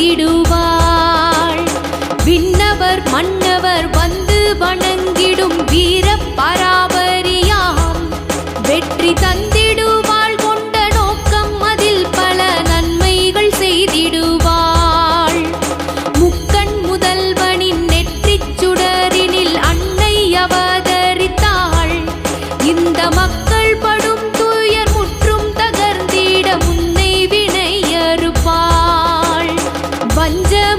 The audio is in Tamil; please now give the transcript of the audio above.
வந்திடுவாள் விண்ணவர் மன்னவர் வந்து வணங்கிடும் வீர பராபரியாம். வெற்றி தந்திடும் 人间。